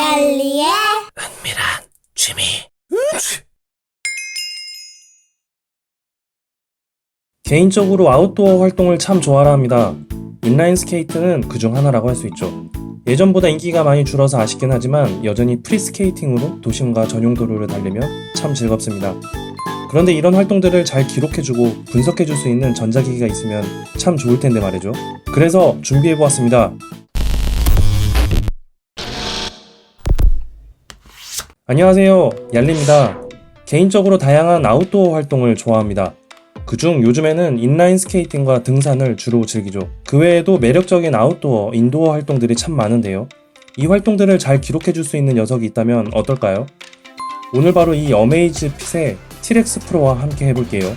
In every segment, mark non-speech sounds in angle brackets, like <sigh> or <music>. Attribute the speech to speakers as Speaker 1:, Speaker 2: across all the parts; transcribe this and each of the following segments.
Speaker 1: 얄리의
Speaker 2: 은밀한 취미. 개인적으로 아웃도어 활동을 참 좋아라 합니다. 인라인 스케이트는 그중 하나라고 할 수 있죠. 예전보다 인기가 많이 줄어서 아쉽긴 하지만 여전히 프리스케이팅으로 도심과 전용 도로를 달리며 참 즐겁습니다. 그런데 이런 활동들을 잘 기록해주고 분석해줄 수 있는 전자기기가 있으면 참 좋을 텐데 말이죠. 그래서 준비해보았습니다. 안녕하세요. 얄리입니다. 개인적으로 다양한 아웃도어 활동을 좋아합니다. 그중 요즘에는 인라인 스케이팅과 등산을 주로 즐기죠. 그 외에도 매력적인 아웃도어, 인도어 활동들이 참 많은데요. 이 활동들을 잘 기록해 줄 수 있는 녀석이 있다면 어떨까요? 오늘 바로 이 어메이즈 핏의 티렉스 프로와 함께 해볼게요.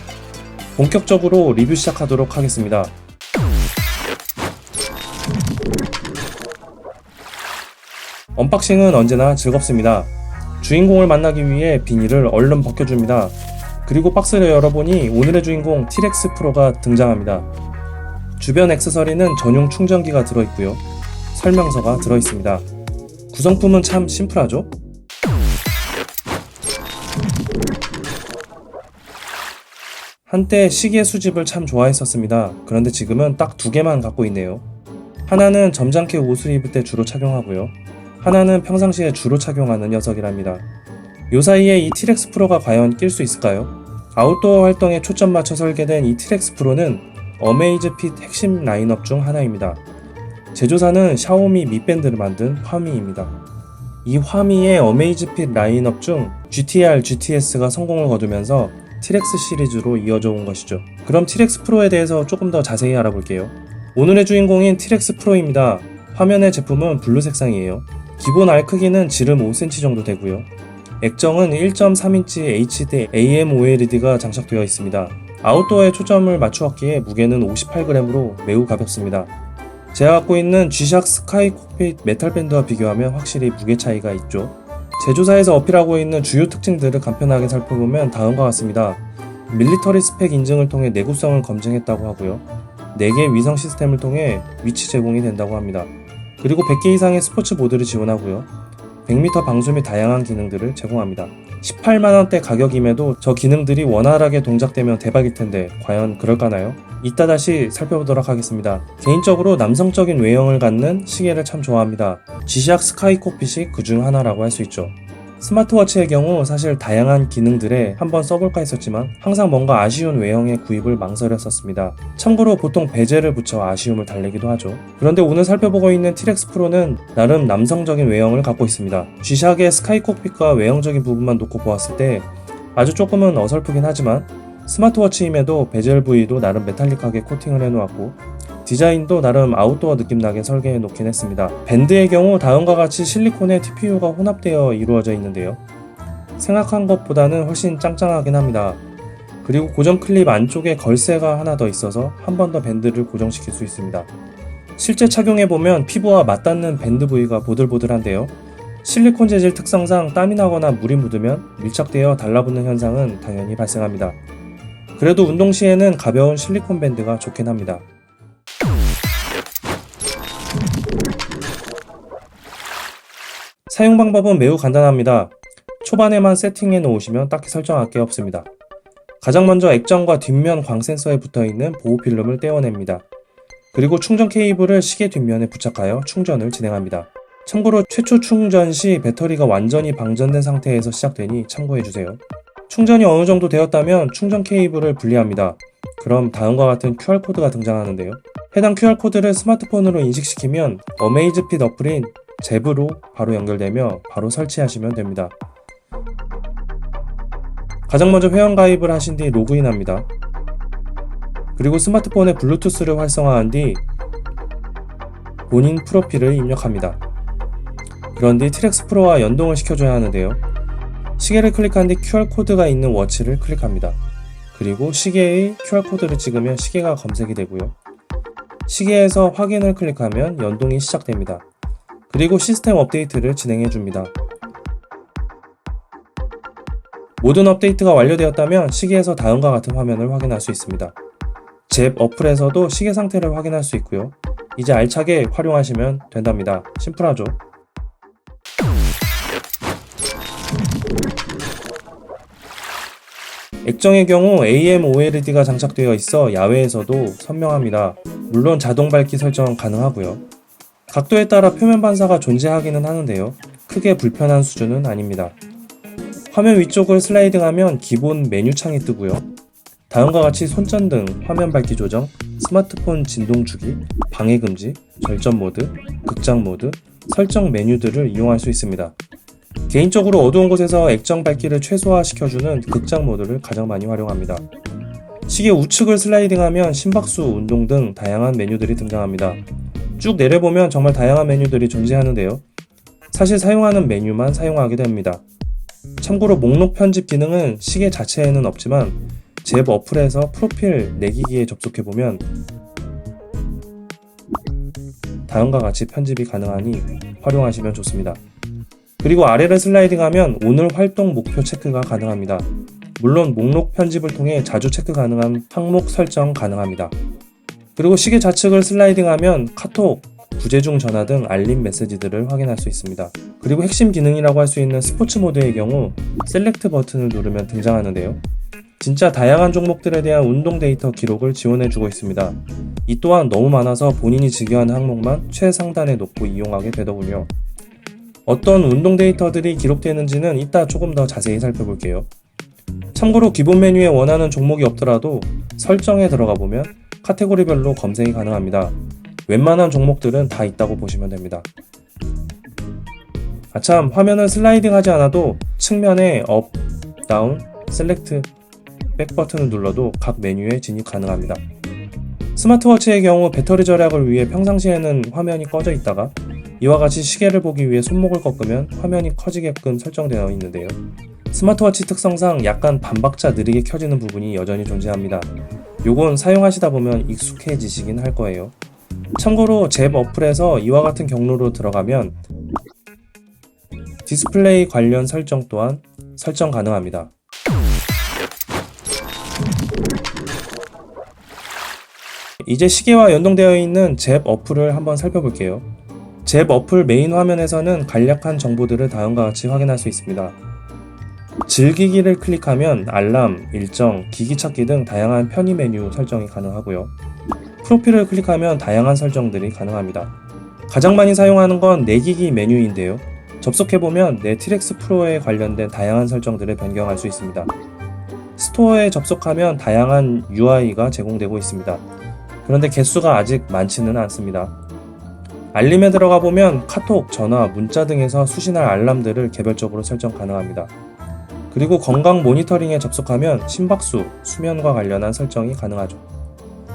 Speaker 2: 본격적으로 리뷰 시작하도록 하겠습니다. 언박싱은 언제나 즐겁습니다. 주인공을 만나기 위해 비닐을 얼른 벗겨줍니다. 그리고 박스를 열어보니 오늘의 주인공 티렉스 프로가 등장합니다. 주변 액세서리는 전용 충전기가 들어있고요. 설명서가 들어있습니다. 구성품은 참 심플하죠? 한때 시계 수집을 참 좋아했었습니다. 그런데 지금은 딱 두 개만 갖고 있네요. 하나는 점잖게 옷을 입을 때 주로 착용하고요. 하나는 평상시에 주로 착용하는 녀석이랍니다. 요 사이에 이 티렉스 프로가 과연 낄 수 있을까요? 아웃도어 활동에 초점 맞춰 설계된 이 티렉스 프로는 어메이즈 핏 핵심 라인업 중 하나입니다. 제조사는 샤오미 미밴드를 만든 화미입니다. 이 화미의 어메이즈 핏 라인업 중 GTR, GTS가 성공을 거두면서 티렉스 시리즈로 이어져 온 것이죠. 그럼 티렉스 프로에 대해서 조금 더 자세히 알아볼게요. 오늘의 주인공인 티렉스 프로입니다. 화면의 제품은 블루 색상이에요. 기본 알 크기는 지름 5cm 정도 되고요. 액정은 1.3인치 HD AMOLED가 장착되어 있습니다. 아웃도어에 초점을 맞추었기에 무게는 58g으로 매우 가볍습니다. 제가 갖고 있는 G샥 스카이 콕핏 메탈 밴드와 비교하면 확실히 무게 차이가 있죠. 제조사에서 어필하고 있는 주요 특징들을 간편하게 살펴보면 다음과 같습니다. 밀리터리 스펙 인증을 통해 내구성을 검증했다고 하고요. 4개 위성 시스템을 통해 위치 제공이 된다고 합니다. 그리고 100개 이상의 스포츠 모드를 지원하고요. 100m 방수 및 다양한 기능들을 제공합니다. 18만원대 가격임에도 저 기능들이 원활하게 동작되면 대박일 텐데 과연 그럴까나요? 이따 다시 살펴보도록 하겠습니다. 개인적으로 남성적인 외형을 갖는 시계를 참 좋아합니다. G샥 스카이 콕핏이 그중 하나라고 할 수 있죠. 스마트워치의 경우 사실 다양한 기능들에 한번 써볼까 했었지만 항상 뭔가 아쉬운 외형의 구입을 망설였었습니다. 참고로 보통 베젤을 붙여 아쉬움을 달래기도 하죠. 그런데 오늘 살펴보고 있는 티렉스 프로는 나름 남성적인 외형을 갖고 있습니다. G샥의 스카이 콕핏과 외형적인 부분만 놓고 보았을 때 아주 조금은 어설프긴 하지만 스마트워치임에도 베젤 부위도 나름 메탈릭하게 코팅을 해놓았고 디자인도 나름 아웃도어 느낌 나게 설계해 놓긴 했습니다. 밴드의 경우 다음과 같이 실리콘에 TPU가 혼합되어 이루어져 있는데요. 생각한 것보다는 훨씬 짱짱하긴 합니다. 그리고 고정 클립 안쪽에 걸쇠가 하나 더 있어서 한 번 더 밴드를 고정시킬 수 있습니다. 실제 착용해보면 피부와 맞닿는 밴드 부위가 보들보들한데요. 실리콘 재질 특성상 땀이 나거나 물이 묻으면 밀착되어 달라붙는 현상은 당연히 발생합니다. 그래도 운동 시에는 가벼운 실리콘 밴드가 좋긴 합니다. 사용 방법은 매우 간단합니다. 초반에만 세팅해 놓으시면 딱히 설정할 게 없습니다. 가장 먼저 액정과 뒷면 광 센서에 붙어 있는 보호 필름을 떼어냅니다. 그리고 충전 케이블을 시계 뒷면에 부착하여 충전을 진행합니다. 참고로 최초 충전 시 배터리가 완전히 방전된 상태에서 시작되니 참고해주세요. 충전이 어느 정도 되었다면 충전 케이블을 분리합니다. 그럼 다음과 같은 QR코드가 등장하는데요. 해당 QR코드를 스마트폰으로 인식시키면 어메이즈핏 어플인 잽으로 바로 연결되며 바로 설치하시면 됩니다. 가장 먼저 회원 가입을 하신 뒤 로그인합니다. 그리고 스마트폰에 블루투스를 활성화한 뒤 본인 프로필을 입력합니다. 그런 뒤 트렉스 프로와 연동을 시켜줘야 하는데요. 시계를 클릭한 뒤 QR코드가 있는 워치를 클릭합니다. 그리고 시계의 QR코드를 찍으면 시계가 검색이 되고요. 시계에서 확인을 클릭하면 연동이 시작됩니다. 그리고 시스템 업데이트를 진행해 줍니다. 모든 업데이트가 완료되었다면 시계에서 다음과 같은 화면을 확인할 수 있습니다. 잽 어플에서도 시계 상태를 확인할 수 있고요. 이제 알차게 활용하시면 된답니다. 심플하죠? 액정의 경우 AM OLED가 장착되어 있어 야외에서도 선명합니다. 물론 자동 밝기 설정 가능하고요. 각도에 따라 표면 반사가 존재하기는 하는데요. 크게 불편한 수준은 아닙니다. 화면 위쪽을 슬라이딩하면 기본 메뉴 창이 뜨고요. 다음과 같이 손전 등, 화면 밝기 조정, 스마트폰 진동 주기, 방해 금지, 절전 모드, 극장 모드, 설정 메뉴들을 이용할 수 있습니다. 개인적으로 어두운 곳에서 액정 밝기를 최소화시켜주는 극장 모드를 가장 많이 활용합니다. 시계 우측을 슬라이딩하면 심박수, 운동 등 다양한 메뉴들이 등장합니다. 쭉 내려보면 정말 다양한 메뉴들이 존재하는데요. 사실 사용하는 메뉴만 사용하게 됩니다. 참고로 목록 편집 기능은 시계 자체에는 없지만 잽 어플에서 프로필 내기기에 접속해보면 다음과 같이 편집이 가능하니 활용하시면 좋습니다. 그리고 아래를 슬라이딩하면 오늘 활동 목표 체크가 가능합니다. 물론 목록 편집을 통해 자주 체크 가능한 항목 설정 가능합니다. 그리고 시계 좌측을 슬라이딩하면 카톡, 부재중 전화 등 알림 메시지들을 확인할 수 있습니다. 그리고 핵심 기능이라고 할 수 있는 스포츠 모드의 경우 셀렉트 버튼을 누르면 등장하는데요. 진짜 다양한 종목들에 대한 운동 데이터 기록을 지원해주고 있습니다. 이 또한 너무 많아서 본인이 즐겨하는 항목만 최상단에 놓고 이용하게 되더군요. 어떤 운동 데이터들이 기록되는지는 이따 조금 더 자세히 살펴볼게요. 참고로 기본 메뉴에 원하는 종목이 없더라도 설정에 들어가 보면 카테고리별로 검색이 가능합니다. 웬만한 종목들은 다 있다고 보시면 됩니다. 아참 화면을 슬라이딩 하지 않아도 측면에 업, 다운, 셀렉트, 백 버튼을 눌러도 각 메뉴에 진입 가능합니다. 스마트워치의 경우 배터리 절약을 위해 평상시에는 화면이 꺼져 있다가 이와 같이 시계를 보기 위해 손목을 꺾으면 화면이 커지게끔 설정되어 있는데요. 스마트워치 특성상 약간 반박자 느리게 켜지는 부분이 여전히 존재합니다. 요건 사용하시다 보면 익숙해지시긴 할 거예요. 참고로 잽 어플에서 이와 같은 경로로 들어가면 디스플레이 관련 설정 또한 설정 가능합니다. 이제 시계와 연동되어 있는 잽 어플을 한번 살펴볼게요. 잽 어플 메인 화면에서는 간략한 정보들을 다음과 같이 확인할 수 있습니다. 즐기기를 클릭하면 알람, 일정, 기기 찾기 등 다양한 편의 메뉴 설정이 가능하고요. 프로필을 클릭하면 다양한 설정들이 가능합니다. 가장 많이 사용하는 건 내기기 메뉴인데요. 접속해보면 네트렉스 프로에 관련된 다양한 설정들을 변경할 수 있습니다. 스토어에 접속하면 다양한 UI가 제공되고 있습니다. 그런데 개수가 아직 많지는 않습니다. 알림에 들어가 보면 카톡, 전화, 문자 등에서 수신할 알람들을 개별적으로 설정 가능합니다. 그리고 건강 모니터링에 접속하면 심박수, 수면과 관련한 설정이 가능하죠.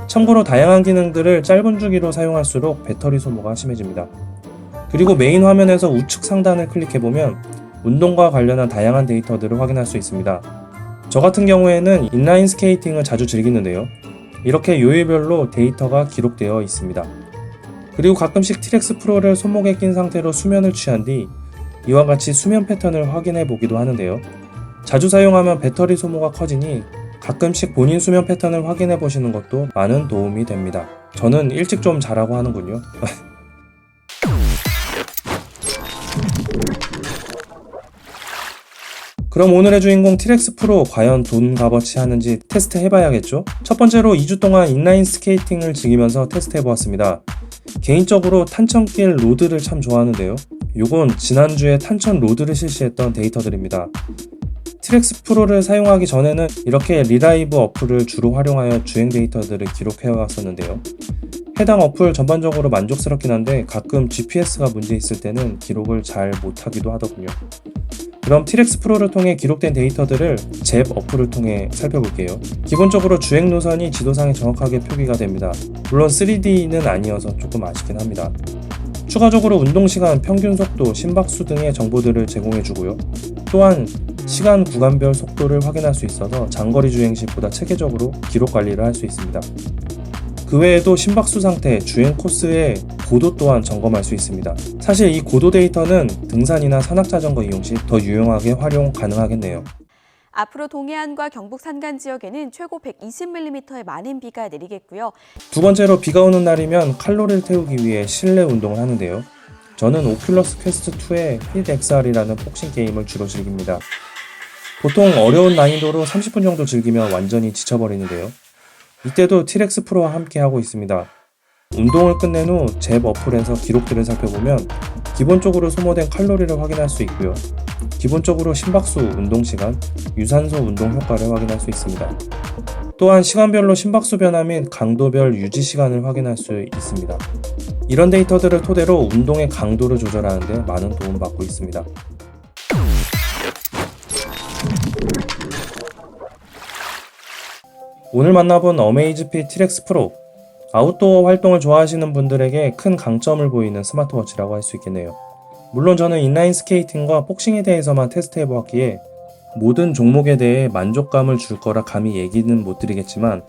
Speaker 2: 참고로 다양한 기능들을 짧은 주기로 사용할수록 배터리 소모가 심해집니다. 그리고 메인 화면에서 우측 상단을 클릭해보면 운동과 관련한 다양한 데이터들을 확인할 수 있습니다. 저 같은 경우에는 인라인 스케이팅을 자주 즐기는데요. 이렇게 요일별로 데이터가 기록되어 있습니다. 그리고 가끔씩 티렉스 프로를 손목에 낀 상태로 수면을 취한 뒤 이와 같이 수면 패턴을 확인해 보기도 하는데요. 자주 사용하면 배터리 소모가 커지니 가끔씩 본인 수면 패턴을 확인해 보시는 것도 많은 도움이 됩니다. 저는 일찍 좀 자라고 하는군요. <laughs> 그럼 오늘의 주인공 티렉스 프로 과연 돈 값어치 하는지 테스트 해봐야겠죠? 첫 번째로 2주 동안 인라인 스케이팅을 즐기면서 테스트 해보았습니다. 개인적으로 탄천길 로드를 참 좋아하는데요. 요건 지난주에 탄천 로드를 실시했던 데이터들입니다. 트렉스 프로를 사용하기 전에는 이렇게 리라이브 어플을 주로 활용하여 주행 데이터들을 기록해 왔었는데요. 해당 어플 전반적으로 만족스럽긴 한데 가끔 GPS가 문제 있을 때는 기록을 잘 못하기도 하더군요. 그럼 티렉스 프로를 통해 기록된 데이터들을 잽 어플을 통해 살펴볼게요. 기본적으로 주행 노선이 지도상에 정확하게 표기가 됩니다. 물론 3D는 아니어서 조금 아쉽긴 합니다. 추가적으로 운동 시간, 평균 속도, 심박수 등의 정보들을 제공해 주고요. 또한 시간 구간별 속도를 확인할 수 있어서 장거리 주행 시 보다 체계적으로 기록 관리를 할 수 있습니다. 그 외에도 심박수 상태, 주행 코스의 고도 또한 점검할 수 있습니다. 사실 이 고도 데이터는 등산이나 산악자전거 이용 시 더 유용하게 활용 가능하겠네요.
Speaker 1: 앞으로 동해안과 경북 산간 지역에는 최고 120mm의 많은 비가 내리겠고요.
Speaker 2: 두 번째로 비가 오는 날이면 칼로리를 태우기 위해 실내 운동을 하는데요. 저는 오큘러스 퀘스트 2의 힛 XR이라는 복싱 게임을 주로 즐깁니다. 보통 어려운 난이도로 30분 정도 즐기면 완전히 지쳐버리는데요. 이때도 티렉스 프로와 함께 하고 있습니다. 운동을 끝낸 후 잽 어플에서 기록들을 살펴보면 기본적으로 소모된 칼로리를 확인할 수 있고요. 기본적으로 심박수 운동 시간, 유산소 운동 효과를 확인할 수 있습니다. 또한 시간별로 심박수 변화 및 강도별 유지 시간을 확인할 수 있습니다. 이런 데이터들을 토대로 운동의 강도를 조절하는데 많은 도움을 받고 있습니다. 오늘 만나본 어메이즈핏 티렉스 프로 아웃도어 활동을 좋아하시는 분들에게 큰 강점을 보이는 스마트워치라고 할 수 있겠네요. 물론 저는 인라인 스케이팅과 복싱에 대해서만 테스트해 보았기에 모든 종목에 대해 만족감을 줄 거라 감히 얘기는 못 드리겠지만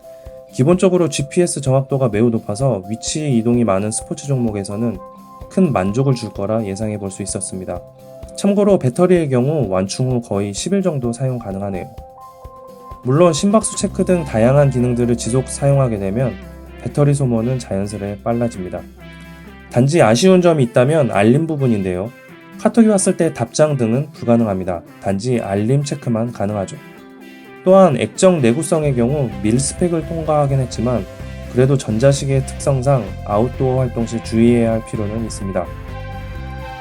Speaker 2: 기본적으로 GPS 정확도가 매우 높아서 위치 이동이 많은 스포츠 종목에서는 큰 만족을 줄 거라 예상해 볼 수 있었습니다. 참고로 배터리의 경우 완충 후 거의 10일 정도 사용 가능하네요. 물론 심박수 체크 등 다양한 기능들을 지속 사용하게 되면 배터리 소모는 자연스레 빨라집니다. 단지 아쉬운 점이 있다면 알림 부분인데요. 카톡이 왔을 때 답장 등은 불가능합니다. 단지 알림 체크만 가능하죠. 또한 액정 내구성의 경우 밀스펙을 통과하긴 했지만 그래도 전자식의 특성상 아웃도어 활동 시 주의해야 할 필요는 있습니다.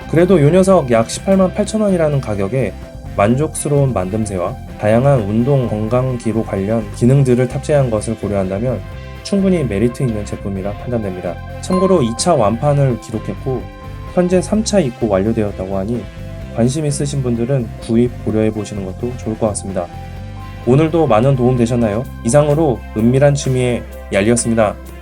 Speaker 2: 그래도 요 녀석 약 18만 8천원이라는 가격에 만족스러운 만듦새와 다양한 운동 건강 기록 관련 기능들을 탑재한 것을 고려한다면 충분히 메리트 있는 제품이라 판단됩니다. 참고로 2차 완판을 기록했고 현재 3차 입고 완료되었다고 하니 관심 있으신 분들은 구입 고려해 보시는 것도 좋을 것 같습니다. 오늘도 많은 도움 되셨나요? 이상으로 은밀한 취미의 얄리였습니다.
Speaker 3: 얄리